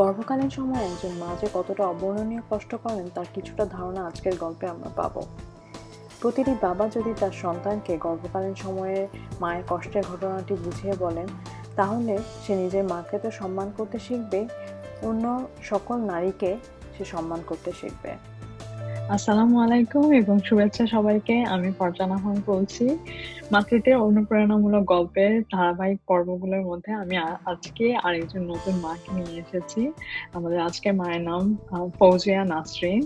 গর্ভকালীন সময়ে একজন মা যে কতটা অবর্ণনীয় কষ্ট করেন, তার কিছুটা ধারণা আজকের গল্পে আমরা পাবো। প্রতিটি বাবা যদি তার সন্তানকে গর্ভকালীন সময়ে মায়ের কষ্টের ঘটনাটি বুঝিয়ে বলেন, তাহলে সে নিজের মাকে তো সম্মান করতে শিখবে, অন্য সকল নারীকে সে সম্মান করতে শিখবে। আসসালামু আলাইকুম এবং শুভেচ্ছা সবাইকে। আমি ফরজানা হন বলছি। মাতৃত্বের অনুপ্রেরণামূলক গল্পের ধারাবাহিক পর্বগুলোর মধ্যে আমি আজকে আরেকজন নতুন মাকে নিয়ে এসেছি। আমাদের আজকে মায়ের নাম ফৌজিয়া নাসরিন।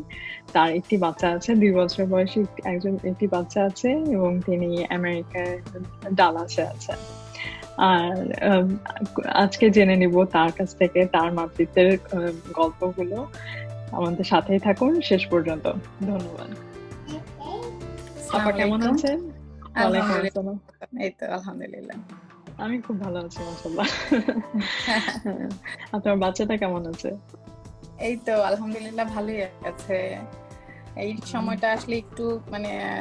তার একটি বাচ্চা আছে, দুই বছর বয়সী একজন একটি বাচ্চা আছে এবং তিনি আমেরিকায় ডালাসে আছেন। আর আজকে জেনে নিব তার কাছ থেকে তার মাতৃত্বের গল্পগুলো। আমাদের সাথেই থাকুন। শেষ পর্যন্ত ধন্যবাদ। আপা কেমন আছেন? আলহামদুলিল্লাহ। এই তো আলহামদুলিল্লাহ। আমি খুব ভালো আছি আপনার বাচ্চাটা কেমন আছে? এই তো আলহামদুলিল্লাহ ভালোই আছে। এই সময়টা আসলে একটু মানে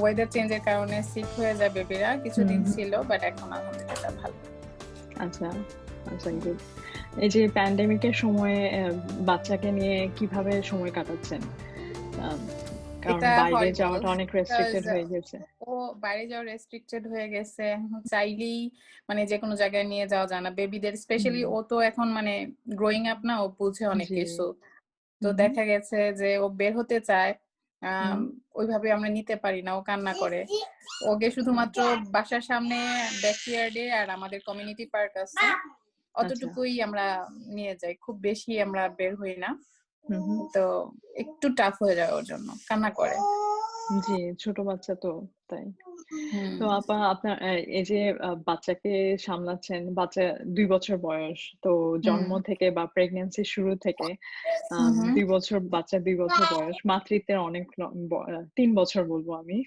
ওয়েদার চেঞ্জের কারণে সিক হয়ে যায় বেবিরা কিছুদিন ছিল বাট এখন আলহামদুলিল্লাহ ভালো। আচ্ছা। Good. এই যে প্যান্ডেমিকের সময়ে বাচ্চাকে নিয়ে কীভাবে সময় কাটাচ্ছেন? কারণ বাইরে যাওয়াটা অনেক রেস্ট্রিক্টেড হয়ে গেছে। ও বাইরে যাওয়া রেস্ট্রিক্টেড হয়ে গেছে। চাইলেই মানে যে কোনো জায়গায় নিয়ে যাওয়া যায় না। বেবিদের স্পেশালি ও তো এখন মানে গ্রোয়িং আপ না ও বুঝে অনেক কিছু। তো দেখা গেছে যে ও বের হতে চায় ওইভাবে আমরা নিতে পারি না ও কান্না করে। ওকে শুধুমাত্র বাসার সামনে ব্যাকইয়ার্ডে আর আমাদের কমিউনিটি পার্ক আছে। অতটুকুই আমরা নিয়ে যাই। খুব বেশি আমরা বের হই না। তো একটু টাফ হয়ে যায় ওর জন্য কান্না করে। জি ছোট বাচ্চা তো তাই। তো আপা আপনার এই যে বাচ্চাকে সামলাচ্ছেন বাচ্চা দুই বছর বয়স তো জন্ম থেকে বা প্রেগন্যান্সি শুরু থেকে। দুই বছর বাচ্চা দুই বছর বয়স মাতৃত্বের অনেক তিন বছর বলব আমি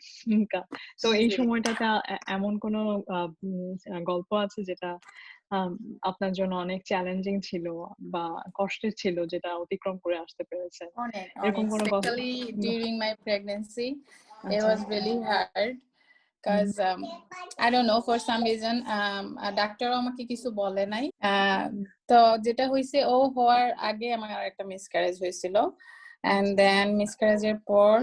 তো এই। সময়টাতে এমন কোনো গল্প আছে যেটা আপনার জন্য অনেক চ্যালেঞ্জিং ছিল বা কষ্টের ছিল যেটা অতিক্রম করে আসতে পেরেছেন অনেক এরকম কোনো specially during my pregnancy it আচ্ছা। was really hard because um, I don't know for some um, ডাক্তার আমাকে কিছু বলে নাই। তো যেটা হয়েছে ও হওয়ার আগে আমার একটা মিসক্যারেজ হয়েছিল। এন্ড দেন মিসক্যারেজের পর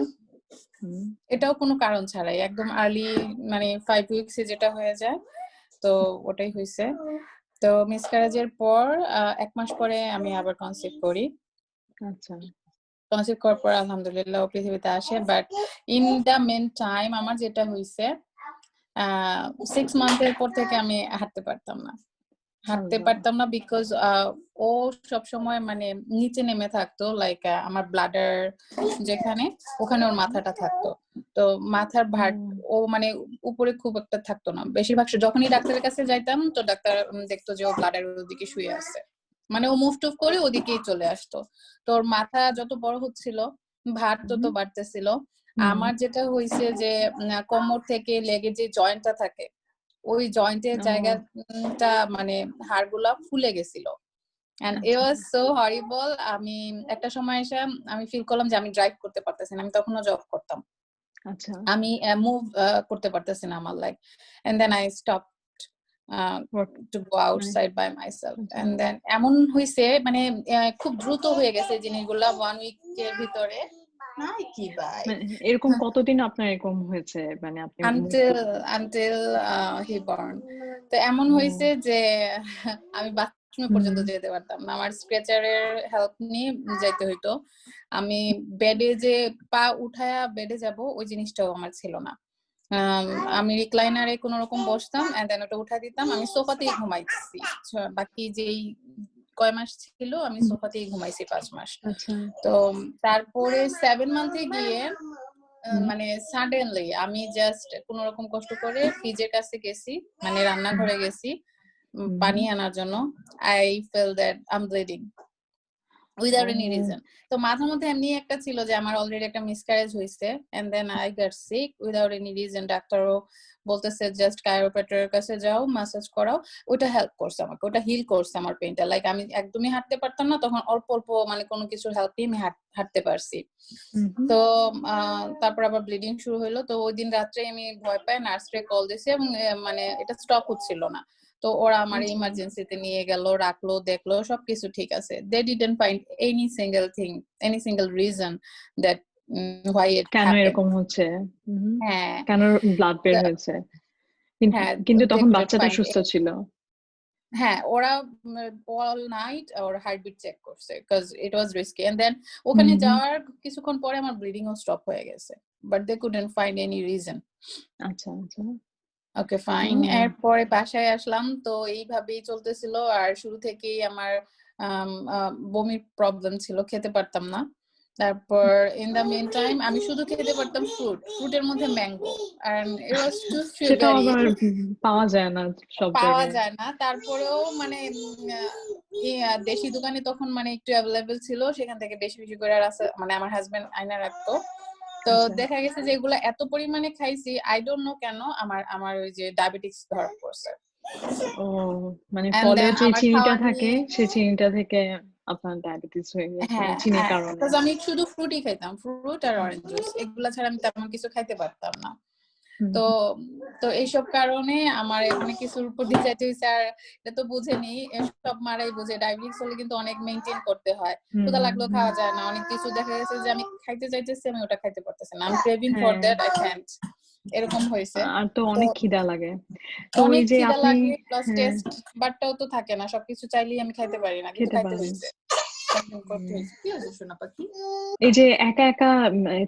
এটাও কোনো কারণ ছাড়াই একদম আর্লি মানে ফাইভ উইকসে যেটা হয়ে যায় তো ওটাই হয়েছে তো মিসকারাজের পর এক মাস পরে আমি আবার কনসিভ করি। আচ্ছা। কনসিভ করার পর আলহামদুলিল্লাহ পৃথিবীতে আসে but in the main time আমার যেটা হয়েছে সিক্স মান্থের পর থেকে আমি হাঁটতে পারতাম না। হাঁটতে পারতাম না বিকজ ও সব সময় মানে নিচে নেমে থাকতো লাইক আমার ব্লাডার যেখানে ওখানে ওর মাথাটা থাকতো। তো মাথার ভার ও মানে উপরে খুব একটা থাকতো না। বেশিরভাগ যখনই ডাক্তারের কাছে যাইতাম তো ডাক্তার দেখতো যে ও ব্লাডার ওদিকে শুয়ে আছে। মানে ও মুভ টুভ করে ওদিকেই চলে আসতো। তো ওর মাথা যত বড় হচ্ছিল ভার তত। বাড়তেছিল। আমার যেটা হয়েছে যে কোমর থেকে লেগে যে জয়েন্টটা থাকে ওই জয়েন্টের। জায়গাটা মানে হাড়গুলা ফুলে গেছিল। And it. ওয়াজ সো হরিবল আমি একটা সময় এসে আমি ফিল করলাম যে আমি ড্রাইভ করতে পারতেছি না আমি তখনও জব করতাম। আচ্ছা। আমি মুভ করতে পারতেছি না আমার like and then I stop to go outside by myself. And then এমন হয়েছে মানে খুব দ্রুত হয়ে গেছে জিনিসগুলা ওয়ান উইকের ভিতরে। নাই কি ভাই? মানে এরকম কতদিন আপনার এরকম হয়েছে? মানে আপনি আনটিল আনটিল হি বর্ন তো এমন হয়েছে যে আমি বাথরুমে পর্যন্ত যেতে পারতাম না। আমার স্ট্রেচারের হেল্প নিয়ে যাইতে হইতো। আমি বেডে যে পা উঠায়া বেডে যাব ওই জিনিসটাও আমার ছিল না। আম, আমি রিক্লাইনারে কোনো রকম বসতাম এন্ড দেন ওটা উঠা দিতাম। আমি সোফাতেই ঘুমাইছি বাকি যেই কয় মাস ছিল আমি। সোফাতেই ঘুমাইছি পাঁচ মাস। আচ্ছা। তো তারপরে সেভেন মান্থে গিয়ে মানে সাডেনলি আমি জাস্ট কোন রকম কষ্ট করে ফ্রিজের কাছে গেছি মানে রান্নাঘরে গেছি পানি আনার জন্য। I feel that I am bleeding without any. Reason তো মাথার মধ্যে এমনি একটা ছিল যে আমার অলরেডি একটা মিসক্যারেজ হয়েছে and then I get sick without any reason ডাক্তারও বলতেছে জাস্ট কায়োপ্যাটারের কাছে যাও ম্যাসাজ করাও। ওটা হেল্প করছে আমাকে ওটা হিল করছে আমার পেইনটা লাইক আমি একদমই হাঁটতে পারতাম না তখন অল্প অল্প মানে কোনো কিছুর হেল্প নিয়ে আমি হাঁটতে পারছি। তো তারপর আবার ব্লিডিং শুরু হলো তো ওই দিন রাত্রে আমি ভয় পাই নার্সরে কল দিছি এবং মানে এটা স্টপ হচ্ছিল না। তো ওরা আমার আচ্ছা। ইমার্জেন্সিতে নিয়ে গেল রাখল দেখল সবকিছু ঠিক আছে। They didn't find any single thing any single reason that why it কেন এরকম হচ্ছে? হ্যাঁ। কেন ব্লাড বের হয়েছে? কিন্তু হ্যাঁ, কিন্তু তখন বাচ্চাটা সুস্থ ছিল। হ্যাঁ ওরা অল নাইট ওর হার্টবিট চেক করছে because it was risky and then ওখানে। যাওয়ার কিছুক্ষণ পরে আমার ব্লিডিং ও স্টপ হয়ে গেছে but they couldn't find any reason আচ্ছা আচ্ছা। ওকে ফাইন এরপরে বাসায় আসলাম। তো এইভাবেই চলতেছিল। আর শুরু থেকেই আমার বমির প্রবলেম ছিল। খেতে পারতাম না। তারপর ইন দ্য মেন টাইম আমি শুধু খেতে পারতাম ফ্রুট ফ্রুটের মধ্যে ম্যাঙ্গো আর ইট ওয়াজ টু সুগারি পাওয়া যায় না সব পাওয়া যায় না। তারপরেও মানে দেশি দোকানে তখন মানে একটু অ্যাভেলেবেল ছিল। সেখান থেকে বেশি বেশি করে রাস্তা মানে আমার হাজবেন্ড আয়না রাখতো। তো আচ্ছা। দেখা গেছে যে এগুলো এত পরিমাণে খাইছি আই ডোন্ট নো কেন আমার আমার ওই যে ডায়াবেটিস ধরা পড়ছে। ও মানে ফলে যে চিনিটা থাকে সেই চিনিটা থেকে আপনার ডায়াবেটিস হয়ে গেছে হ্যাঁ চিনির হ্যাঁ, কারণে। আমি শুধু ফ্রুটই খাইতাম ফ্রুট আর অরেঞ্জ জুস এগুলা ছাড়া আমি তেমন কিছু খাইতে পারতাম না। তো তো এইসব কারণে আমার অনেক কিছুর উপর দিয়ে যাইতে হয়েছে আর এটা তো বুঝেনি। সব মারাই বুঝে। ডায়াবেটিস হলে কিন্তু অনেক মেনটেন করতে হয়। ক্ষুধা হুম, খাওয়া যায় না। অনেক কিছু দেখা গেছে যে আমি খাইতে চাইতেছি আমি ওটা খাইতে পারতেছি না। আমি ক্রেভিং ফর হ্যাঁ। দ্যাট আই ক্যান্ট এরকম হয়েছে আর তো অনেক খিদা লাগে। তো অনেক ওই যে খিদা আপনি লাগে প্লাস হ্যাঁ, টেস্ট বাটটাও তো থাকে না। সবকিছু চাইলেই আমি খাইতে পারি না কিন্তু খাইতে। হয়েছে এই যে একা একা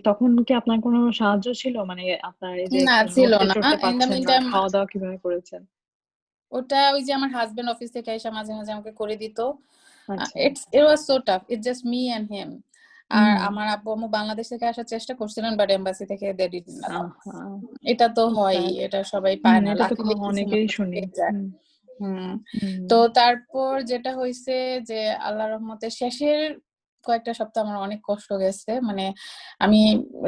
তখন কি আপনার কোনো সাহায্য ছিল? মানে আপনার এই যে না, ছিল না। খাওয়া দাওয়া কীভাবে করেছেন? ওটা ওই যে আমার হাজবেন্ড অফিস থেকে এসে মাঝে মাঝে আমাকে করে দিত। It's it was so tough it just me and him আর আমার আব্বু আম্মু বাংলাদেশ থেকে আসার চেষ্টা করছিলেন বাট এম্বাসি থেকে দে ডিড এটা তো. হয় এটা সবাই পায় না। অনেকেই শুনি। তো তারপর যেটা হয়েছে যে আল্লাহ রহমতে শেষের কয়েকটা সপ্তাহ আমার অনেক কষ্ট গেছে। মানে আমি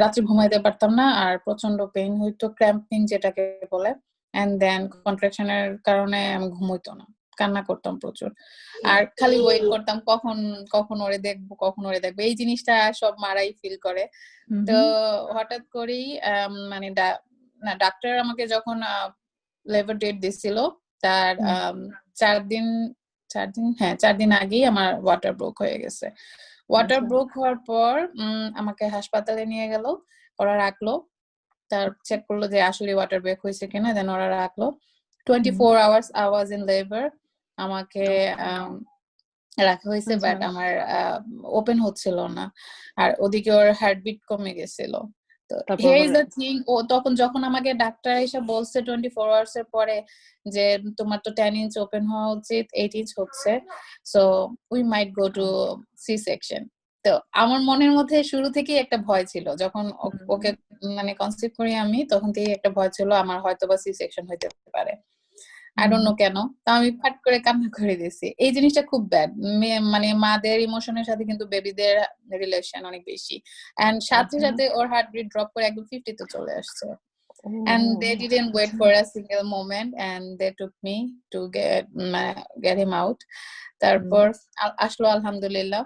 রাত্রে ঘুমাইতে পারতাম না আর প্রচণ্ড পেইন হইতো ক্র্যাম্পিং যেটাকে বলে। এন্ড দেন কন্ট্রাকশনের কারণে আমি ঘুমাইতো না। কান্না করতাম প্রচুর। আর খালি ওয়েট করতাম কখন কখন ওরে দেখব কখন ওরে দেখব। এই জিনিসটা সব মারাই ফিল করে। তো হঠাৎ করেই মানে না ডাক্তার আমাকে যখন লেবার ডেট দিছিল তার চার দিন চার দিন হ্যাঁ চার দিন আগেই আমার ওয়াটার ব্রোক হয়ে গেছে। ওয়াটার আচ্ছা। ব্রোক হওয়ার পর আমাকে হাসপাতালে নিয়ে গেল ওরা রাখল। তার চেক করল যে আসলে ওয়াটার ব্রেক হয়েছে কিনা দেন ওরা রাখল। Twenty four hours hours in labour আমাকে আম, রাখা হয়েছে আচ্ছা। বাট আমার ওপেন হচ্ছিল না। আর ওদিকে ওর হার্টবিট কমে গেছিল। হিয়ার ইজ দ্য থিং ও তখন যখন আমাকে ডাক্তার এসে বলছে টোয়েন্টি ফোর আওয়ার্স এর পরে যে তোমার তো টেন ইঞ্চ ওপেন হওয়া উচিত এইট ইঞ্চ হচ্ছে so we might go to C section তো আমার মনের মধ্যে শুরু থেকেই একটা ভয় ছিল যখন ওকে মানে কনসিভ করি আমি তখন থেকেই একটা ভয় ছিল আমার হয়তো বা সি সেকশন হইতে পারে। আই ডোন্ট নো কেন। তা আমি ফাট করে কান্না করে দিয়েছি। এই জিনিসটা খুব ব্যাড মানে মাদের ইমোশনের সাথে কিন্তু বেবিদের রিলেশন অনেক বেশি। এন্ড সাথে আচ্ছা। সাথে ওর হার্ট বিট ড্রপ করে একদম ফিফটি তে চলে আসছে। and they didn't wait for a single moment and they took me to get ma- get him out তারপর আসলো আলহামদুলিল্লাহ।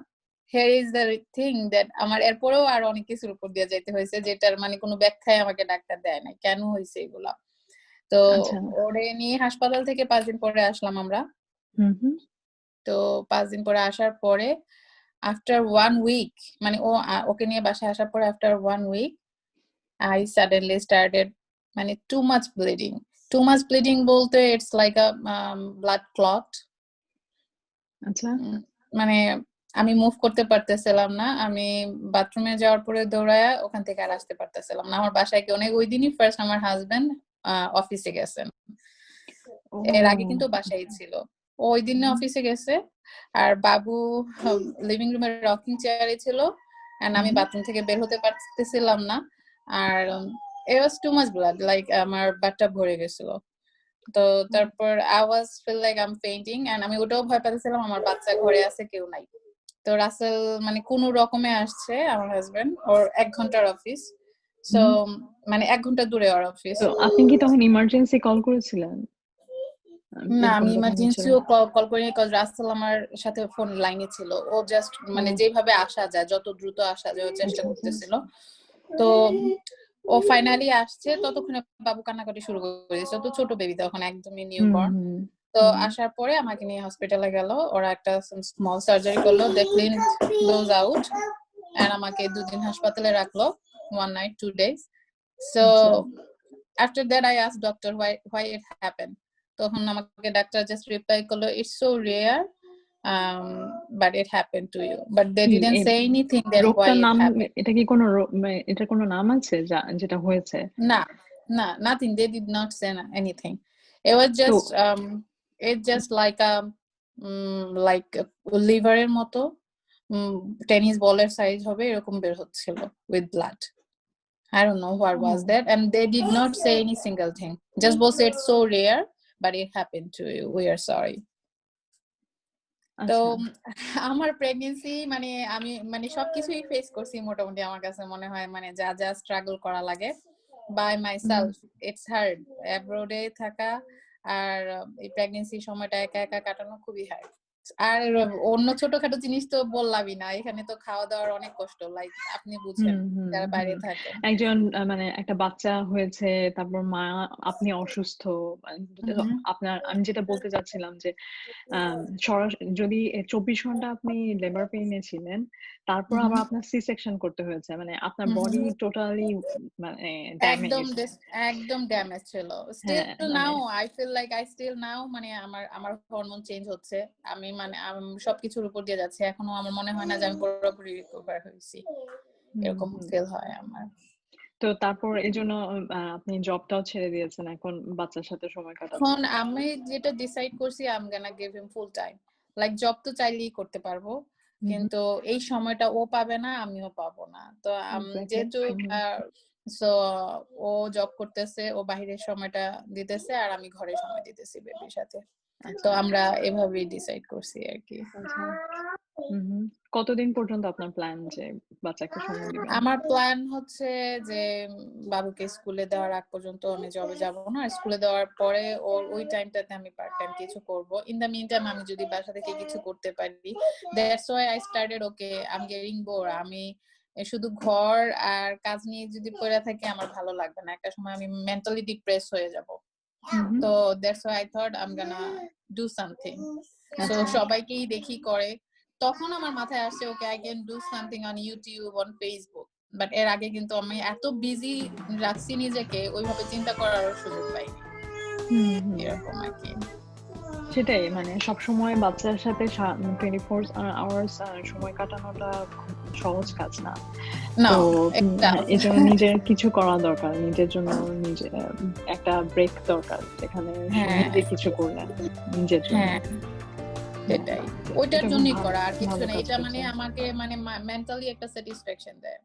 Here is the thing that আমার এরপরেও আর অনেক কিছুর উপর দিয়ে যাইতে হয়েছে যেটার মানে কোনো ব্যাখ্যায় আমাকে ডাক্তার দেয় না কেন হয়েছে এগুলা? তো আচ্ছা। ওরে নিয়ে হাসপাতাল থেকে পাঁচ দিন পরে আসলাম আমরা। হুম, হুম। তো পাঁচ দিন পরে আসার পরে আফটার ওয়ান উইক মানে ও ওকে নিয়ে বাসায় আসার পরে after one week I suddenly started মানে too much bleeding too much bleeding বলতে it's like a blood clot আচ্ছা। মানে আমি মুভ করতে পারতেছিলাম না। আমি বাথরুমে যাওয়ার পরে দৌড়ায় ওখান থেকে আর আসতে পারতেছিলাম না। আমার বাসায় কেউ নেই ওই দিনই ফার্স্ট আমার হাজবেন্ড অফিসে গেছেন। এর আগে কিন্তু বাসায় ছিল। ওই দিনে। অফিসে গেছে। আর বাবু লিভিং রুমের রকিং চেয়ারে ছিল। এন্ড আমি বাথরুম থেকে বের হতে পারতেছিলাম না। আর it was too much blood like আমার বাটটা ভরে গেছিল। তো তারপর I was feel like I am fainting and আমি ওটাও ভয় পাচ্ছিলাম আমার বাচ্চা ঘরে আছে কেউ নাই। তো রাসেল মানে কোন রকমে আসছে আমার হাজবেন্ড ওর এক ঘণ্টার অফিস সো মানে এক ঘণ্টা দূরে ওর অফিস তো আপনি কি তখন ইমার্জেন্সি কল করেছিলেন? না আমি ইমার্জেন্সিও কল করিনি কজ রাসেল আমার সাথে ফোন লাইনে ছিল। ও জাস্ট মানে। যেভাবে আসা যায় যত দ্রুত আসা যায় চেষ্টা। করতেছিল। তো ও ফাইনালি আসছে ততক্ষণে বাবু কান্নাকাটি শুরু করেছে তো ছোট বেবি তখন একদমই নিউ হুম, তো আসার পরে আমাকে নিয়ে হসপিটালে গেল। ওরা একটা স্মল সার্জারি করল দে ক্লিন দোজ আউট আর আমাকে দুদিন হাসপাতালে রাখল। One night two days so after that I ask doctor why why it happen তখন আমাকে ডাক্তার জাস্ট রিপ্লাই করল it's so rare um but it happened to you but they didn't say anything that why it happened এটা কি কোনো মানে এটার কোনো নাম আছে যেটা হয়েছে Nah, nah, nothing. They did not say anything. It was just um, it just like a um, like liver এর মতো টেনিস বলের সাইজ হবে এরকম বের হচ্ছিল with blood. I don't know what was Oh. that, and they did not say any single thing. Just both said so rare, but it happened to you. We are sorry. তো আচ্ছা আমার pregnancy মানে আমি মানে সবকিছুই face করছি মোটামুটি আমার কাছে মনে হয় মানে যা যা স্ট্রাগল করা লাগে by myself it's hard অ্যাব্রোডে থাকা আর এই প্রেগনেন্সি সময়টা একা একা কাটানো খুবই হার্ড আর অন্য ছোটখাটো জিনিস তো বললামই না এখানে তো খাওয়া দাওয়ার অনেক কষ্ট লাইক আপনি বুঝেন যারা বাইরে থাকে একজন মানে একটা বাচ্চা হয়েছে তারপর মা আপনি অসুস্থ। আপনার আমি যেটা বলতে চাচ্ছিলাম যে যদি চব্বিশ ঘণ্টা আপনি লেবার পেইনে ছিলেন তারপর। আবার আপনার সি সেকশন করতে হয়েছে মানে আপনার। বডি টোটালি মানে একদম একদম ড্যামেজ ছিল। Still now I feel like I still now মানে আমার আমার হরমোন চেঞ্জ হচ্ছে। আমি মানে সবকিছুর উপর দিয়ে যাচ্ছে। এখনও আমার মনে হয় না যে আমি পুরোপুরি রিকভার হয়েছি। এরকম ফিল হয় আমার। তো তারপর এই জন্য আপনি জবটাও ছেড়ে দিয়েছেন এখন বাচ্চার সাথে সময় কাটাচ্ছেন। এখন আমি যেটা ডিসাইড করছি আম gonna give him full time like job তো চাইলেই করতে পারব। কিন্তু এই সময়টা ও পাবে না আমিও পাবো না। তো যেহেতু। সো ও জব করতেছে ও বাহিরের সময়টা দিতেছে আর আমি ঘরে সময় দিতেছি বেবির সাথে। তো আচ্ছা, আমরা এভাবেই ডিসাইড করছি আর কি। আচ্ছা। হুম হুম। কতদিন পর্যন্ত আপনার প্ল্যান যে বাচ্চাকে সময় দিবেন আমার প্ল্যান হচ্ছে যে উম, বাবুকে স্কুলে দেওয়ার আগ পর্যন্ত আমি জবে যাব না। স্কুলে দেওয়ার পরে ওর ওই টাইমটাতে আমি পার্ট টাইম কিছু করব। ইন দ্য মিন টাইম আমি যদি বাসা থেকে কিছু করতে পারি that's why I started okay I am getting bore আমি শুধু ঘর আর কাজ নিয়ে যদি পড়ে থাকি আমার ভালো লাগবে না। একটা সময় আমি মেন্টালি ডিপ্রেস হয়ে যাব। Hmm hmm. তো that's why I thought I am gonna do something so আচ্ছা। সবাইকেই দেখি করে। তখন আমার মাথায় আসছে okay I can do something on YouTube on Facebook but এর আগে কিন্তু আমি এত বিজি রাখছি নিজেকে ওইভাবে চিন্তা করার সুযোগ পাইনি। এরকম আর কি। সেটাই মানে সব সময় বাচ্চার সাথে টোয়েন্টি ফোর আওয়ার্স সময় কাটানোটা খুব সহজ কাজ না। তো এই জন্য নিজের কিছু করা দরকার নিজের জন্য নিজে একটা ব্রেক দরকার যেখানে হ্যাঁ। কিছু করলেন নিজের জন্য। হ্যাঁ। সেটাই। ওইটার জন্যই করা আর কিছু না এটা মানে আমাকে মানে মেন্টালি একটা স্যাটিসফ্যাকশন দেয়।